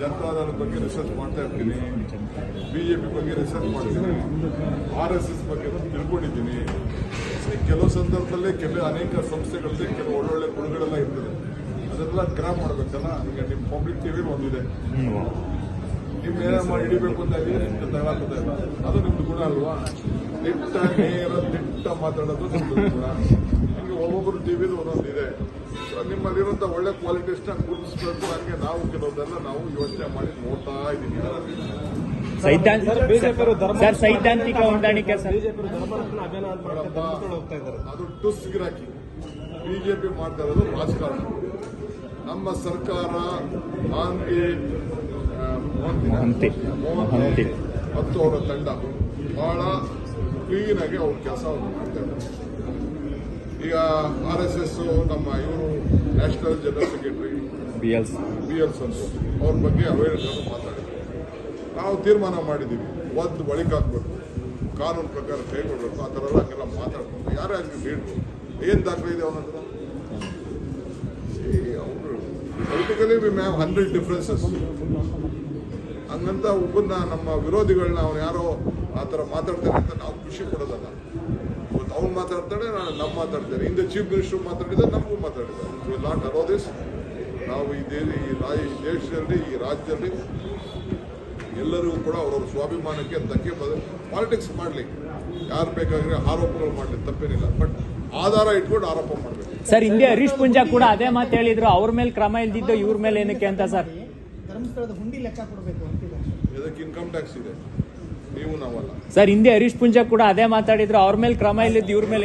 ಜನತಾದಳ ಬಗ್ಗೆ ರಿಸರ್ಚ್ ಮಾಡ್ತಾ ಇರ್ತೀನಿ. ಬಿಜೆಪಿ ಬಗ್ಗೆ ರಿಸರ್ಚ್ ಮಾಡ್ತೀನಿ. ಆರ್ ಎಸ್ ಎಸ್ ಬಗ್ಗೆ ತಿಳ್ಕೊಂಡಿದ್ದೀನಿ. ಕೆಲವು ಸಂದರ್ಭದಲ್ಲಿ ಕೆಲವು ಅನೇಕ ಸಂಸ್ಥೆಗಳಲ್ಲಿ ಕೆಲವು ಒಳ್ಳೊಳ್ಳೆ ಗುಣಗಳೆಲ್ಲ ಇರ್ತದೆ. ಅದೆಲ್ಲ ಗ್ರಾಮ ಮಾಡಬೇಕಲ್ಲ? ಈಗ ನಿಮ್ಮ ಪಬ್ಲಿಕ್ ಟಿವಿ ಒಂದಿದೆ ನಿಮ್ಮ ಏನಮ್ಮ ಹಿಡಿಬೇಕು ಅಂತ ಇಲ್ಲ ಅದು ನಿಮ್ದು ಗುಣ ಅಲ್ವಾ? ದಿಟ್ಟ ನೇರ ದಿಟ್ಟ ಮಾತಾಡೋದು ನಿಮ್ದು ಗುಣ. ಸೊ ನಿಮ್ಮಲ್ಲಿರುವಂತ ಒಳ್ಳೆ ಕ್ವಾಲಿಟೀಸ್ನ ಗುರುತಿಸಬೇಕು. ಹಾಗೆ ನಾವು ಕೆಲವೊಂದೆಲ್ಲ ನಾವು ಯೋಚನೆ ಮಾಡಿ ನೋಡ್ತಾ ಇದ್ದೀವಿ. ಸೈದ್ಧಾಂತಿಕ ಹೊಂದಾಣಿಕೆ ಸರ್. ಬಿಜೆಪಿ ಧರ್ಮರತ್ನ ಅಭಿಯಾನ ಅಂತ ಮಾಡ್ಕೊಂಡು ಹೋಗ್ತಾ ಇದ್ದಾರೆ. ಅದು ಟುಸ್ ಗಿರಾಕಿ. ಬಿಜೆಪಿ ಮಾಡ್ತಾ ಇರೋದು ರಾಜಕಾರಣ. ನಮ್ಮ ಸರ್ಕಾರ ಆಂತಿ ಆ, ಮೊಹಂತಿ. ಮೋಹಂತಿ ಮೊಹಂತಿ. ಮತ್ತು ಅವರ ತಂಡ ಬಹಳ ಕ್ಲೀನ್ ಆಗಿ ಅವ್ರ ಕೆಲಸ ಮಾಡ್ತಾ ಇದ್ದಾರೆ. ಈಗ ಆರ್ ಎಸ್ ಎಸ್ ನಮ್ಮ ಇವರು national general secretary B L B L Santosh ಅವ್ರ ಬಗ್ಗೆ ಅವೇರ್ನೆಸ್ ಮಾತಾಡಿದ್ವಿ ನಾವು ತೀರ್ಮಾನ ಮಾಡಿದ್ದೀವಿ. ಒಂದು ಬಳಿಕ ಹಾಕ್ಬೇಕು ಕಾನೂನು ಪ್ರಕಾರ ಕೈಗೊಳ್ಬೇಕು ಆ ಥರ ಎಲ್ಲ ಹಂಗೆಲ್ಲ ಮಾತಾಡ್ಕೊಂಡು ಯಾರೇ ಆಗಲಿ ಲೀಡ್ರು ಏನು ದಾಖಲೆ ಇದೆ ಅವನ ಹತ್ರ ಅವರು politically we may've hundred differences ಹಂಗಂತ ಒಬ್ಬನ್ನ ನಮ್ಮ ವಿರೋಧಿಗಳನ್ನ ಅವ್ನು ಯಾರೋ ಆ ಥರ ಮಾತಾಡ್ತಾನೆ ಅಂತ ನಾವು ಖುಷಿ ಇವತ್ತು ಅವ್ನು ಮಾತಾಡ್ತಾನೆ ನಾನು ನಮ್ಮ ಮಾತಾಡ್ತೇನೆ. ಹಿಂದೆ ಚೀಫ್ ಮಿನಿಸ್ಟರ್ ಮಾತಾಡಿದ್ದಾರೆ ನಮಗೂ ಮಾತಾಡಿದ್ದಾರೆ ವಿಲ್ ನಾಟ್ ಅಲೋ ದಿಸ್ ನಾವು ಈ ದೇ ಈ ರಾಜ ಈ ದೇಶದಲ್ಲಿ ಈ ರಾಜ್ಯದಲ್ಲಿ ಎಲ್ಲರಿಗೂ ಕೂಡ ಅವರವ್ರ ಸ್ವಾಭಿಮಾನಕ್ಕೆ ಧಕ್ಕೆ ಬದ ಪಾಲಿಟಿಕ್ಸ್ ಮಾಡಲಿ. ಯಾರು ಬೇಕಾದ್ರೆ ಆರೋಪಗಳು ಮಾಡಲಿ ತಪ್ಪೇನಿಲ್ಲ. ಬಟ್ ಆಧಾರ ಇಟ್ಕೊಂಡು ಆರೋಪ ಮಾಡಬೇಕು. ಸರ್ ಹಿಂದೆ ಹರೀಶ್ ಪುಂಜಾ ಕೂಡ ಅದೇ ಮಾತು ಹೇಳಿದ್ರು. ಅವ್ರ ಮೇಲೆ ಕ್ರಮ ಇಲ್ದಿದ್ದು ಇವ್ರ ಮೇಲೆ ಏನಕ್ಕೆ ಅಂತ ಸರ್? ಧರ್ಮಸ್ಥಳದ ಹುಂಡಿ ಲೆಕ್ಕ ಕೊಡಬೇಕು ಇದಕ್ಕೆ ಇನ್ಕಮ್ ಟ್ಯಾಕ್ಸ್ ಇದೆ? ಸರ್ ಹಿಂದೆ ಹರೀಶ್ ಪುಂಜಾ ಕೂಡ ಅದೇ ಮಾತಾಡಿದ್ರು. ಅವ್ರ ಮೇಲೆ ಕ್ರಮ ಇಲ್ಲಿದ್ದು ಇವ್ರ ಮೇಲೆ